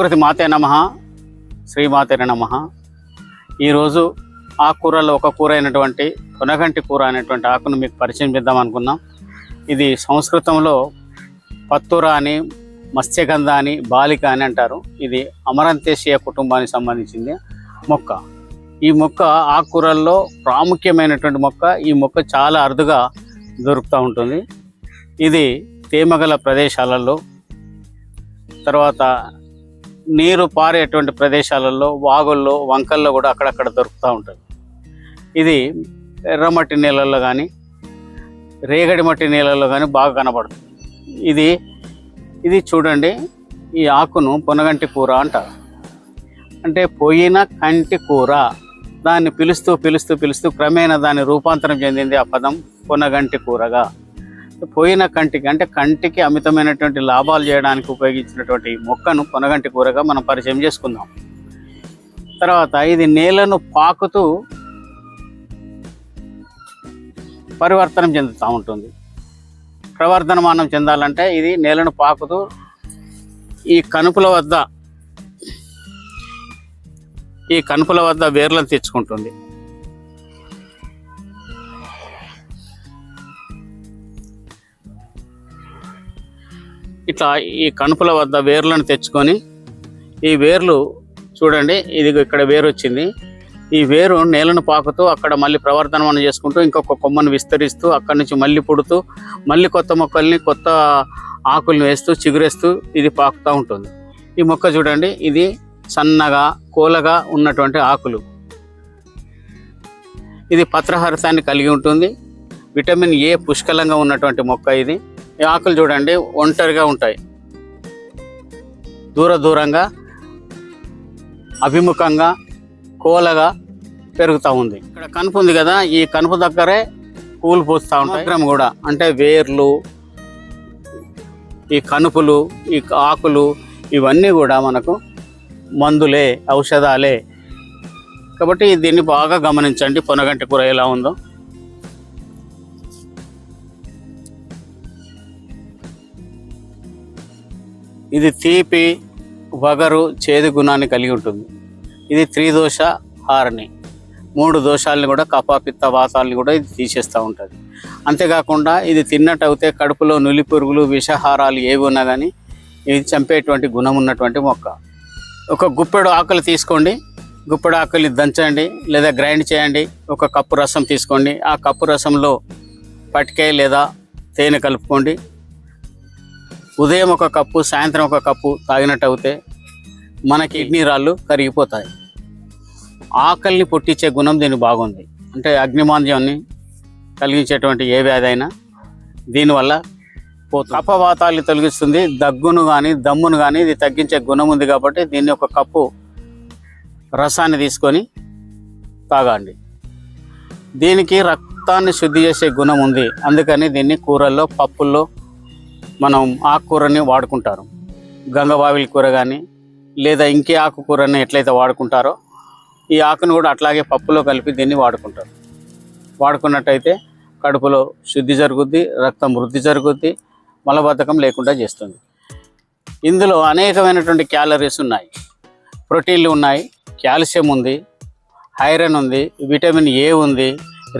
ప్రకృతి మాతే నమ శ్రీమాతే నమ. ఈరోజు ఆకుకూరలో ఒక కూర అయినటువంటి కొనగంటి కూర అనేటువంటి ఆకును మీకు పరిచయం చేద్దాం అనుకున్నాం ఇది సంస్కృతంలో పత్తుర అని మత్స్యగంధ అని బాలిక అని అంటారు. ఇది అమరంతేశీయ కుటుంబానికి సంబంధించింది మొక్క. ఈ మొక్క ఆకుకూరల్లో ప్రాముఖ్యమైనటువంటి మొక్క ఈ మొక్క చాలా అరుదుగా దొరుకుతూ ఉంటుంది. ఇది తేమగల ప్రదేశాలలో తర్వాత నీరు పారేటువంటి ప్రదేశాలలో వాగుల్లో వంకల్లో కూడా అక్కడక్కడ దొరుకుతూ ఉంటుంది. ఇది ఎర్రమట్టి నీళ్ళల్లో కానీ రేగడి మట్టి నీళ్ళల్లో కానీ బాగా కనబడుతుంది. ఇది ఇది చూడండి ఈ ఆకును పొనగంటి కూర అంటారు. అంటే పోయిన కంటి కూర దాన్ని పిలుస్తూ పిలుస్తూ పిలుస్తూ క్రమేణా దాని రూపాంతరం చెందింది ఆ పదం పొనగంటి కూరగా. పోయిన కంటికి అంటే కంటికి అమితమైనటువంటి లాభాలు చేయడానికి ఉపయోగించినటువంటి మొక్కను పొనగంటి కూరగా మనం పరిచయం చేసుకుందాం. తర్వాత ఇది నేలను పాకుతూ పరివర్తనం చెందుతూ ఉంటుంది. ప్రవర్ధనమానం చెందాలంటే ఇది నేలను పాకుతూ ఈ కనుపుల వద్ద ఈ కనుపుల వద్ద వేర్లను తెచ్చుకుంటుంది. ఇట్లా ఈ కణుపుల వద్ద వేర్లను తెచ్చుకొని ఈ వేర్లు చూడండి ఇది ఇక్కడ వేరు వచ్చింది. ఈ వేరు నేలను పాకుతూ అక్కడ మళ్ళీ ప్రవర్ధనం చేసుకుంటూ ఇంకొక కొమ్మను విస్తరిస్తూ అక్కడి నుంచి మళ్ళీ పుడుతూ మళ్ళీ కొత్త మొక్కల్ని కొత్త ఆకుల్ని వేస్తూ చిగురేస్తూ ఇది పాకుతూ ఉంటుంది. ఈ మొక్క చూడండి ఇది సన్నగా కోలగా ఉన్నటువంటి ఆకులు. ఇది పత్రహరితాన్ని కలిగి ఉంటుంది. విటమిన్ ఏ పుష్కలంగా ఉన్నటువంటి మొక్క ఇది. ఈ ఆకులు చూడండి ఒంటరిగా ఉంటాయి. దూర దూరంగా అభిముఖంగా కోలగా పెరుగుతూ ఉంది. ఇక్కడ కనుపు ఉంది కదా ఈ కనుపు దగ్గరే పూలు పూస్తూ ఉంటాయి. అగ్రం కూడా అంటే వేర్లు ఈ కనుపులు ఈ ఆకులు ఇవన్నీ కూడా మనకు మందులే ఔషధాలే. కాబట్టి దీన్ని బాగా గమనించండి పొనగంటి కూర ఎలా ఉందో. ఇది తీపి వగరు చేదు గుణాన్ని కలిగి ఉంటుంది. ఇది త్రిదోష హారణి. మూడు దోషాలను కూడా కపాపిత్త వాతాలని కూడా ఇది తీసేస్తూ ఉంటుంది. అంతేకాకుండా ఇది తిన్నట్టు అయితే కడుపులో నులి పురుగులు విషహారాలు ఏవి ఉన్నా కానీ ఇది చంపేటువంటి గుణం ఉన్నటువంటి మొక్క. ఒక గుప్పెడు ఆకులు తీసుకోండి. గుప్పెడు ఆకులు దంచండి లేదా గ్రైండ్ చేయండి. ఒక కప్పు రసం తీసుకోండి. ఆ కప్పు రసంలో పటికాయ లేదా తేనె కలుపుకోండి. ఉదయం ఒక కప్పు సాయంత్రం ఒక కప్పు తాగినట్టు అయితే మన కిడ్నీ రాళ్ళు కరిగిపోతాయి. ఆకలిని పుట్టించే గుణం దీనికి బాగుంది. అంటే అగ్నిమాంద్యాన్ని కలిగించేటువంటి ఏ వ్యాధి అయినా దీనివల్ల పోతుంది. కఫవాతాన్ని తొలగిస్తుంది. దగ్గును కానీ దమ్మును కానీ ఇది తగ్గించే గుణం ఉంది కాబట్టి దీన్ని ఒక కప్పు రసాన్ని తీసుకొని తాగండి. దీనికి రక్తాన్ని శుద్ధి చేసే గుణం ఉంది. అందుకని దీన్ని కూరల్లో పప్పుల్లో మనం ఆకుకూరని వాడుకుంటారు. గంగబావిల కూర కానీ లేదా ఇంకే ఆకుకూరని ఎట్లయితే వాడుకుంటారో ఈ ఆకును కూడా అట్లాగే పప్పులో కలిపి దీన్ని వాడుకుంటారు. వాడుకున్నట్టయితే కడుపులో శుద్ధి జరుగుద్ది రక్తం వృద్ధి జరుగుద్ది మలబద్ధకం లేకుండా చేస్తుంది. ఇందులో అనేకమైనటువంటి క్యాలరీస్ ఉన్నాయి. ప్రోటీన్లు ఉన్నాయి కాల్షియం ఉంది ఐరన్ ఉంది విటమిన్ ఏ ఉంది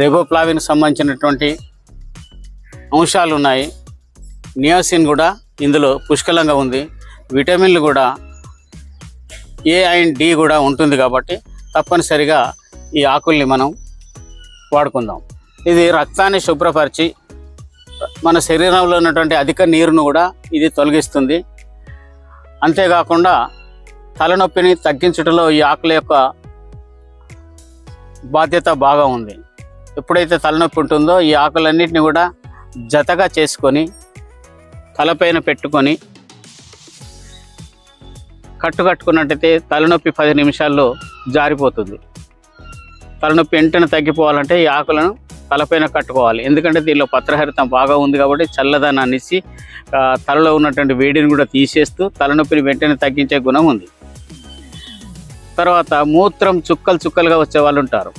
రెబోప్లావిన్ సంబంధించినటువంటి అంశాలు ఉన్నాయి. నియోసిన్ కూడా ఇందులో పుష్కలంగా ఉంది. విటమిన్లు కూడా ఏ అండ్ డి కూడా ఉంటుంది కాబట్టి తప్పనిసరిగా ఈ ఆకుల్ని మనం వాడుకుందాం. ఇది రక్తాన్ని శుభ్రపరిచి మన శరీరంలో ఉన్నటువంటి అధిక నీరును కూడా ఇది తొలగిస్తుంది. అంతేకాకుండా తలనొప్పిని తగ్గించడంలో ఈ ఆకుల యొక్క బాధ్యత బాగా ఉంది. ఎప్పుడైతే తలనొప్పి ఉంటుందో ఈ ఆకులన్నింటినీ కూడా జతగా చేసుకొని తలపైన పెట్టుకొని కట్టు కట్టుకున్నట్టయితే తలనొప్పి పది నిమిషాల్లో జారిపోతుంది. తలనొప్పి వెంటనే తగ్గిపోవాలంటే ఈ ఆకులను తలపైన కట్టుకోవాలి. ఎందుకంటే దీనిలో పత్రహరితం బాగా ఉంది కాబట్టి చల్లదనాన్ని ఇచ్చి తలలో ఉన్నటువంటి వేడిని కూడా తీసేస్తూ తలనొప్పిని వెంటనే తగ్గించే గుణం ఉంది. తర్వాత మూత్రం చుక్కలు చుక్కలుగా వచ్చే వాళ్ళు ఉంటారు.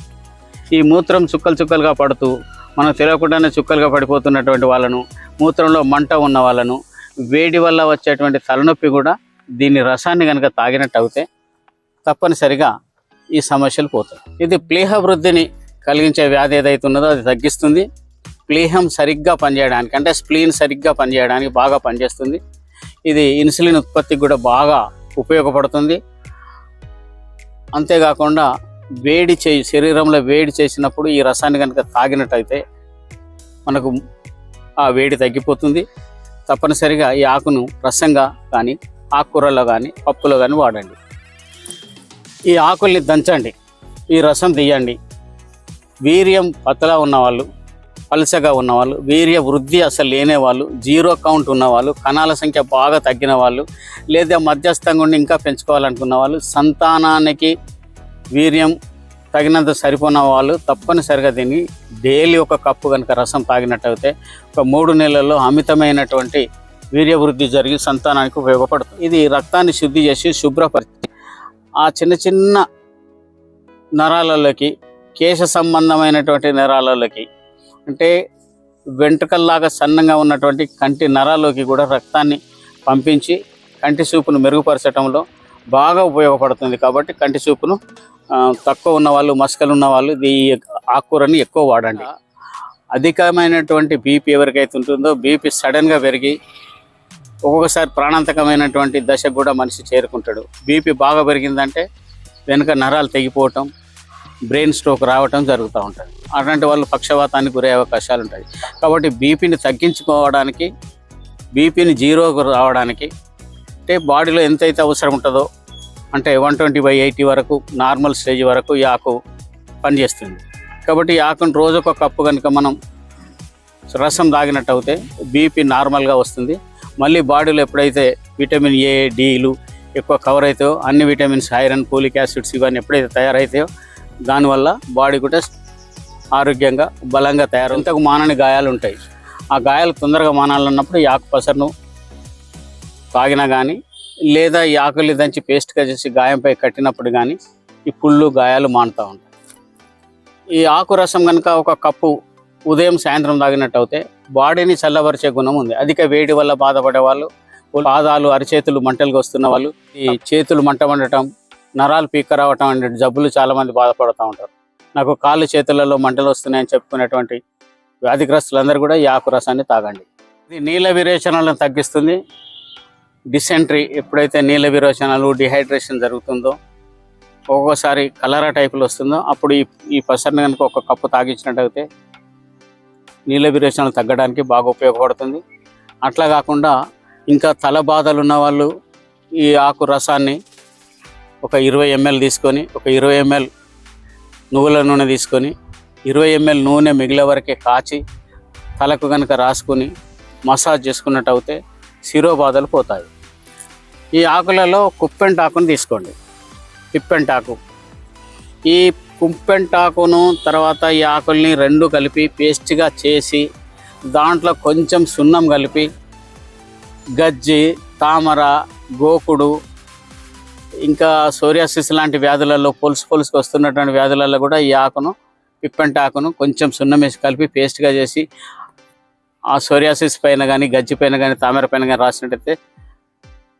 ఈ మూత్రం చుక్కలు చుక్కలుగా పడుతూ మనం తెలియకుండానే చుక్కలుగా పడిపోతున్నటువంటి వాళ్ళను మూత్రంలో మంట ఉన్న వాళ్ళను వేడి వల్ల వచ్చేటువంటి తలనొప్పి కూడా దీని రసాన్ని కనుక తాగినట్టు అవుతే తప్పనిసరిగా ఈ సమస్యలు పోతాయి. ఇది ప్లీహ వృద్ధిని కలిగించే వ్యాధి ఏదైతే ఉన్నదో అది తగ్గిస్తుంది. ప్లీహం సరిగ్గా పనిచేయడానికి అంటే స్ప్లీన్ సరిగ్గా పనిచేయడానికి బాగా పనిచేస్తుంది. ఇది ఇన్సులిన్ ఉత్పత్తికి కూడా బాగా ఉపయోగపడుతుంది. అంతేకాకుండా వేడి చేయి శరీరంలో వేడి చేసినప్పుడు ఈ రసాన్ని కనుక తాగినట్టయితే మనకు ఆ వేడి తగ్గిపోతుంది. తప్పనిసరిగా ఈ ఆకును రసంగా కానీ ఆకుకూరలో కానీ పప్పులో కానీ వాడండి. ఈ ఆకుల్ని దంచండి. ఈ రసం తీయండి. వీర్యం పతలా ఉన్నవాళ్ళు పలసగా ఉన్నవాళ్ళు వీర్య వృద్ధి అసలు లేని వాళ్ళు జీరో కౌంట్ ఉన్నవాళ్ళు కణాల సంఖ్య బాగా తగ్గిన వాళ్ళు లేదా మధ్యస్థంగా ఉండి ఇంకా పెంచుకోవాలనుకున్న వాళ్ళు సంతానానికి వీర్యం తగినంత సరిపోయిన వాళ్ళు తప్పనిసరిగా దీన్ని డైలీ ఒక కప్పు కనుక రసం తాగినట్టయితే ఒక మూడు నెలల్లో అమితమైనటువంటి వీర్యవృద్ధి జరిగి సంతానానికి ఉపయోగపడుతుంది. ఇది రక్తాన్ని శుద్ధి చేసి శుభ్రపరిచి ఆ చిన్న చిన్న నరాలలోకి కేశ సంబంధమైనటువంటి నరాలలోకి అంటే వెంట్రుకల్లాగా సన్నంగా ఉన్నటువంటి కంటి నరాల్లోకి కూడా రక్తాన్ని పంపించి కంటి చూపును మెరుగుపరచడంలో బాగా ఉపయోగపడుతుంది కాబట్టి కంటి చూపును తక్కువ ఉన్న వాళ్ళు మస్కలు ఉన్న వాళ్ళు ఈ ఆకుకూరని ఎక్కువ వాడండి. అధికమైనటువంటి బీపీ ఎవరికైతే ఉంటుందో బీపీ సడన్గా పెరిగి ఒక్కొక్కసారి ప్రాణాంతకమైనటువంటి దశకు కూడా మనిషి చేరుకుంటాడు. బీపీ బాగా పెరిగిందంటే వెనుక నరాలు తెగిపోవటం బ్రెయిన్ స్ట్రోక్ రావటం జరుగుతూ ఉంటుంది. అలాంటి వాళ్ళు పక్షవాతానికి గురయ్యే అవకాశాలు ఉంటాయి. కాబట్టి బీపీని తగ్గించుకోవడానికి బీపీని జీరోకు రావడానికి అంటే బాడీలో ఎంతైతే అవసరం ఉంటుందో అంటే వన్ ట్వంటీ బై ఎయిటీ వరకు నార్మల్ స్టేజ్ వరకు ఈ ఆకు పనిచేస్తుంది. కాబట్టి ఈ ఆకును రోజు ఒక కప్పు కనుక మనం రసం తాగినట్టు అవుతే బీపీ నార్మల్గా వస్తుంది. మళ్ళీ బాడీలో ఎప్పుడైతే విటమిన్ ఏ డీలు ఎక్కువ కవర్ అవుతాయో అన్ని విటమిన్స్ ఐరన్ పోలిక్ యాసిడ్స్ ఇవన్నీ ఎప్పుడైతే తయారవుతాయో దానివల్ల బాడీ కూడా ఆరోగ్యంగా బలంగా తయారు ఇంతకు మానని గాయాలు ఉంటాయి. ఆ గాయాలు తొందరగా మానాలన్నప్పుడు ఈ ఆకు పసరును తాగినా కానీ లేదా ఈ ఆకులు దంచి పేస్ట్గా చేసి గాయంపై కట్టినప్పుడు కానీ ఈ పుళ్ళు గాయాలు మానుతూ ఉంటాయి. ఈ ఆకు రసం కనుక ఒక కప్పు ఉదయం సాయంత్రం తాగినట్టు అయితే బాడీని చల్లబరిచే గుణం ఉంది. అధిక వేడి వల్ల బాధపడే వాళ్ళు పాదాలు అరిచేతులు మంటలకు వస్తున్న వాళ్ళు ఈ చేతులు మంట వండటం నరాలు పీక రావటం అనే జబ్బులు చాలామంది బాధపడుతూ ఉంటారు. నాకు కాళ్ళు చేతులలో మంటలు వస్తున్నాయని చెప్పుకునేటువంటి వ్యాధిగ్రస్తులందరూ కూడా ఈ ఆకు రసాన్ని తాగండి. ఇది నీళ్ళ విరేచనాలను తగ్గిస్తుంది. డిసెంట్రీ ఎప్పుడైతే నీళ్ళ విరోచనాలు డిహైడ్రేషన్ జరుగుతుందో ఒక్కొక్కసారి కలరా టైపులో వస్తుందో అప్పుడు ఈ ఈ పసరిని కనుక ఒక కప్పు తాగించినట్టయితే నీళ్ళ విరోచనాలు తగ్గడానికి బాగా ఉపయోగపడుతుంది. అట్లా కాకుండా ఇంకా తల బాధలు ఉన్న వాళ్ళు ఈ ఆకు రసాన్ని ఒక ఇరవై ఎంఎల్ తీసుకొని ఒక ఇరవై ఎంఎల్ నువ్వుల నూనె తీసుకొని ఇరవై ఎంఎల్ నూనె మిగిలే వరకే కాచి తలకు కనుక రాసుకొని మసాజ్ చేసుకున్నట్టు అయితే శిరోబాధలు పోతాయి. ఈ ఆకులలో కుప్పెంటాకును తీసుకోండి. పిప్పెంటాకు. ఈ కుప్పెంటాకును తర్వాత ఈ ఆకుల్ని రెండు కలిపి పేస్ట్గా చేసి దాంట్లో కొంచెం సున్నం కలిపి గజ్జి తామర గోకుడు ఇంకా సోరియాసిస్ లాంటి వ్యాధులలో పొలుసు పొలుసుకు వస్తున్నటువంటి వ్యాధులలో కూడా ఈ ఆకును పిప్పెంటాకును కొంచెం సున్నం వేసి కలిపి పేస్ట్గా చేసి ఆ సోరియాసిస్ పైన కానీ గజ్జి పైన కానీ తామర పైన కానీ రాసినట్టయితే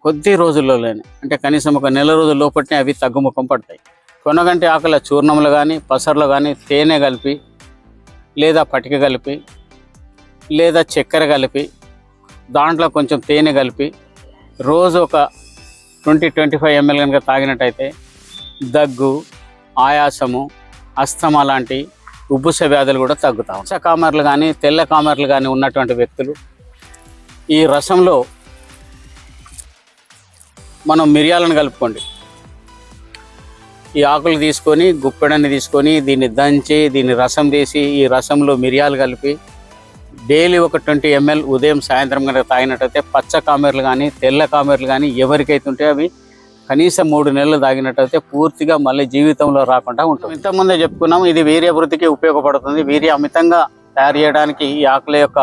కొద్ది రోజుల్లోనే అంటే కనీసం ఒక నెల రోజుల లోపట్నే అవి తగ్గుముఖం పడతాయి. కొనగంటి ఆకుల చూర్ణములు కానీ పసర్లో కానీ తేనె కలిపి లేదా పటిక కలిపి లేదా చక్కెర కలిపి దాంట్లో కొంచెం తేనె కలిపి రోజు ఒక ట్వంటీ ట్వంటీ ఫైవ్ ఎంఎల్ కనుక తాగినట్టయితే దగ్గు ఆయాసము అస్తమా లాంటి ఉబ్బుస వ్యాధులు కూడా తగ్గుతాం పచ్చ కామర్లు కానీ తెల్ల కామర్లు కానీ ఉన్నటువంటి వ్యక్తులు ఈ రసంలో మనం మిరియాలను కలుపుకోండి. ఈ ఆకులు తీసుకొని గుప్పెడని తీసుకొని దీన్ని దంచి దీన్ని రసం తీసి ఈ రసంలో మిరియాలు కలిపి డైలీ ఒక ట్వంటీ ఎంఎల్ ఉదయం సాయంత్రం కనుక తాగినట్టయితే పచ్చ కామెర్లు కానీ తెల్ల కామెర్లు కానీ ఎవరికైతే ఉంటే అవి కనీసం మూడు నెలలు తాగినట్టయితే పూర్తిగా మళ్ళీ జీవితంలో రాకుండా ఉంటుంది. ఇంతకుముందే చెప్పుకున్నాం ఇది వీర్య వృద్ధికి ఉపయోగపడుతుంది. వీర్య అమితంగా తయారు చేయడానికి ఈ ఆకుల యొక్క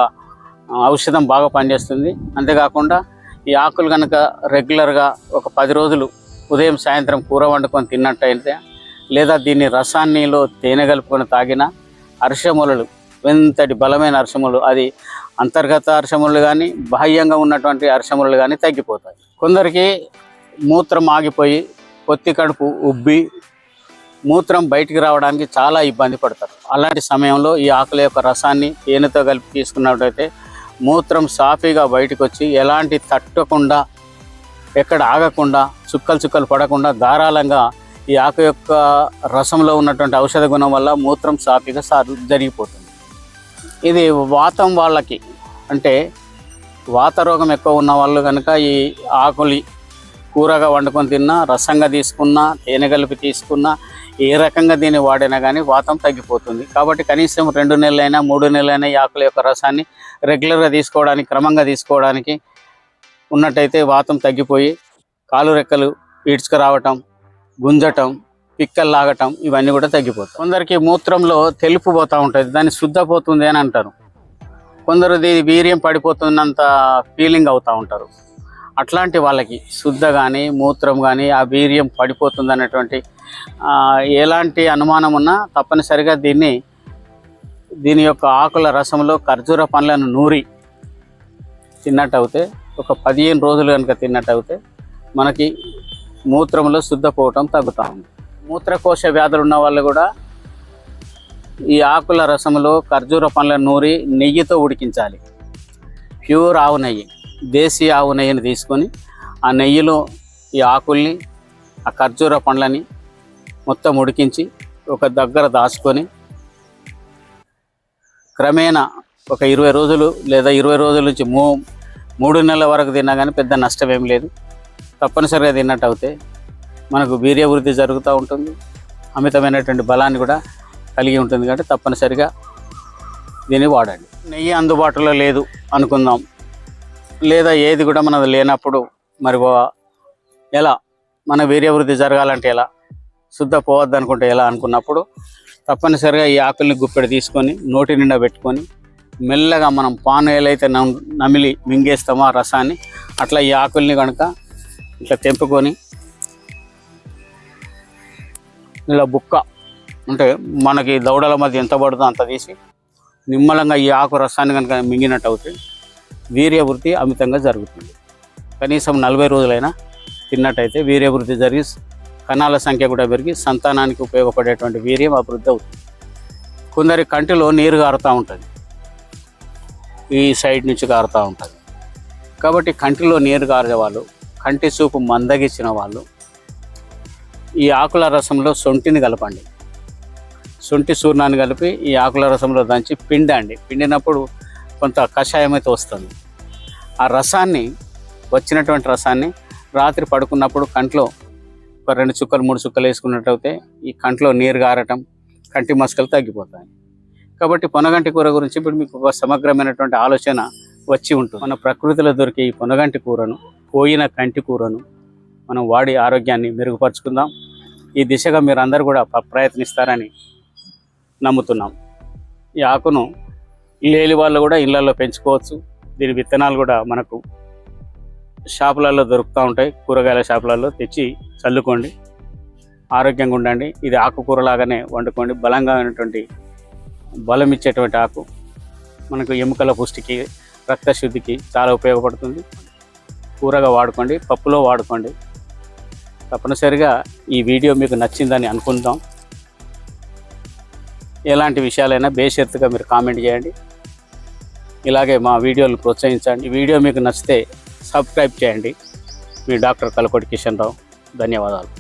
ఔషధం బాగా పనిచేస్తుంది. అంతేకాకుండా ఈ ఆకులు కనుక రెగ్యులర్గా ఒక పది రోజులు ఉదయం సాయంత్రం కూర వండుకొని తిన్నట్టయితే లేదా దీన్ని రసాన్నిలో తేనె కలుపుకొని తాగిన అర్షములు ఎంతటి బలమైన అర్షములు అది అంతర్గత అర్షములు కానీ బాహ్యంగా ఉన్నటువంటి అర్షములు కానీ తగ్గిపోతాయి. కొందరికి మూత్రం ఆగిపోయి పొత్తి కడుపు ఉబ్బి మూత్రం బయటికి రావడానికి చాలా ఇబ్బంది పడతారు. అలాంటి సమయంలో ఈ ఆకుల యొక్క రసాన్ని తేనెతో కలిపి తీసుకున్నట్టయితే మూత్రం సాఫీగా బయటకు వచ్చి ఎలాంటి తట్టకుండా ఎక్కడ ఆగకుండా చుక్కలు చుక్కలు పడకుండా ధారాళంగా ఈ ఆకు యొక్క రసంలో ఉన్నటువంటి ఔషధ గుణం వల్ల మూత్రం సాఫీగా సార్ జరిగిపోతుంది. ఇది వాతం వాళ్ళకి అంటే వాత రోగం ఎక్కువ ఉన్న వాళ్ళు కనుక ఈ ఆకులి కూరగా వండుకొని తిన్నా రసంగా తీసుకున్నా తేనె కలిపి తీసుకున్నా ఏ రకంగా దీన్ని వాడినా కానీ వాతం తగ్గిపోతుంది. కాబట్టి కనీసం రెండు నెలలైనా మూడు నెలలైనా ఈ ఆకుల యొక్క రసాన్ని రెగ్యులర్గా తీసుకోవడానికి క్రమంగా తీసుకోవడానికి ఉన్నట్టయితే వాతం తగ్గిపోయి కాలు రెక్కలు ఈడ్చుకు రావటం గుంజటం పిక్కలు లాగటం ఇవన్నీ కూడా తగ్గిపోతాయి. కొందరికి మూత్రంలో తెలుపు పోతూ ఉంటుంది. దాన్ని శుద్ధపోతుంది అని అంటారు. కొందరు దీని వీర్యం పడిపోతున్నంత ఫీలింగ్ అవుతూ ఉంటారు. అట్లాంటి వాళ్ళకి శుద్ధ కానీ మూత్రం కానీ ఆ వీర్యం పడిపోతుంది అనేటువంటి ఎలాంటి అనుమానం ఉన్నా తప్పనిసరిగా దీన్ని దీని యొక్క ఆకుల రసంలో ఖర్జూర పండ్లను నూరి తిన్నట్టు ఒక పదిహేను రోజులు కనుక తిన్నట్టు మనకి మూత్రంలో శుద్ధపోవటం తగ్గుతూ ఉంది. మూత్రకోశ వ్యాధులు ఉన్న వాళ్ళు కూడా ఈ ఆకుల రసంలో ఖర్జూర పండ్ల నూరి నెయ్యితో ఉడికించాలి. ప్యూర్ ఆవు నెయ్యి. దేశీయ ఆవు నెయ్యిని తీసుకొని ఆ నెయ్యిలో ఈ ఆకుల్ని ఆ ఖర్జూర పండ్లని మొత్తం ఉడికించి ఒక దగ్గర దాచుకొని క్రమేణా ఒక ఇరవై రోజులు లేదా ఇరవై రోజుల నుంచి మూ మూడు నెలల వరకు తిన్నా కానీ పెద్ద నష్టం ఏం లేదు. తప్పనిసరిగా తిన్నట్టు అవుతే మనకు వీర్యవృద్ధి జరుగుతూ ఉంటుంది. అమితమైనటువంటి బలాన్ని కూడా కలిగి ఉంటుంది కాబట్టి తప్పనిసరిగా దీన్ని వాడండి. నెయ్యి అందుబాటులో లేదు అనుకుందాం. లేదా ఏది కూడా మనది లేనప్పుడు మరి ఎలా? మన వీర్యవృద్ధి జరగాలంటే ఎలా? శుద్ధ పోవద్దు అనుకుంటే ఎలా అనుకున్నప్పుడు తప్పనిసరిగా ఈ ఆకుల్ని గుప్పెడు తీసుకొని నోటి నిండా పెట్టుకొని మెల్లగా మనం పాను ఏలైతే నమిలి మింగేస్తామో ఆ రసాన్ని అట్లా ఈ ఆకుల్ని కనుక ఇట్లా తెంపుకొని ఇలా బుక్క అంటే మనకి దౌడల మధ్య ఎంత పడుతుందో అంత తీసి నిమ్మలంగా ఈ ఆకు రసాన్ని కనుక మింగినట్టు అవుతుంది వీర్యవృద్ధి అమితంగా జరుగుతుంది. కనీసం నలభై రోజులైనా తిన్నట్టయితే వీర్యవృద్ధి జరిగి కణాల సంఖ్య కూడా పెరిగి సంతానానికి ఉపయోగపడేటువంటి వీర్యం అభివృద్ధి అవుతుంది. కొందరి కంటిలో నీరు కారుతూ ఉంటుంది. ఈ సైడ్ నుంచి కారుతూ ఉంటుంది. కాబట్టి కంటిలో నీరు కారే వాళ్ళు కంటి చూపు మందగించిన వాళ్ళు ఈ ఆకుల రసంలో సొంటిని కలపండి. సొంటి చూర్ణాన్ని కలిపి ఈ ఆకుల రసంలో దంచి పిండండి. పిండినప్పుడు కొంత కషాయం అయితే వస్తుంది. ఆ రసాన్ని వచ్చినటువంటి రసాన్ని రాత్రి పడుకున్నప్పుడు కంట్లో ఒక రెండు చుక్కలు మూడు చుక్కలు వేసుకున్నట్టయితే ఈ కంట్లో నీరు గారటం కంటి మసుకలు తగ్గిపోతాయి. కాబట్టి పొనగంటి కూర గురించి ఇప్పుడు మీకు ఒక సమగ్రమైనటువంటి ఆలోచన వచ్చి ఉంటుంది. మన ప్రకృతిలో దొరికే ఈ పొనగంటి కూరను పోయిన కంటి కూరను మనం వాడి ఆరోగ్యాన్ని మెరుగుపరుచుకుందాం. ఈ దిశగా మీరు అందరూ కూడా ప్రయత్నిస్తారని నమ్ముతున్నాం. ఈ ఆకును లేని వాళ్ళు కూడా ఇళ్ళలో పెంచుకోవచ్చు. దీని విత్తనాలు కూడా మనకు షాపులలో దొరుకుతూ ఉంటాయి. కూరగాయల షాపులలో తెచ్చి చల్లుకోండి. ఆరోగ్యంగా ఉండండి. ఇది ఆకుకూరలాగానే వండుకోండి. బలంగా ఉన్నటువంటి బలం ఇచ్చేటువంటి ఆకు మనకు ఎముకల పుష్టికి రక్తశుద్ధికి చాలా ఉపయోగపడుతుంది. కూరగా వాడుకోండి. పప్పులో వాడుకోండి. తప్పనిసరిగా ఈ వీడియో మీకు నచ్చిందని అనుకుందాం. ఎలాంటి విషయాలైనా బేషరతుగా మీరు కామెంట్ చేయండి. ఇలాగే మా వీడియోలు ప్రోత్సహించండి. ఈ వీడియో మీకు నచ్చితే సబ్స్క్రైబ్ చేయండి. మీ డాక్టర్ కలకోటి కిషన్ రావు. ధన్యవాదాలు.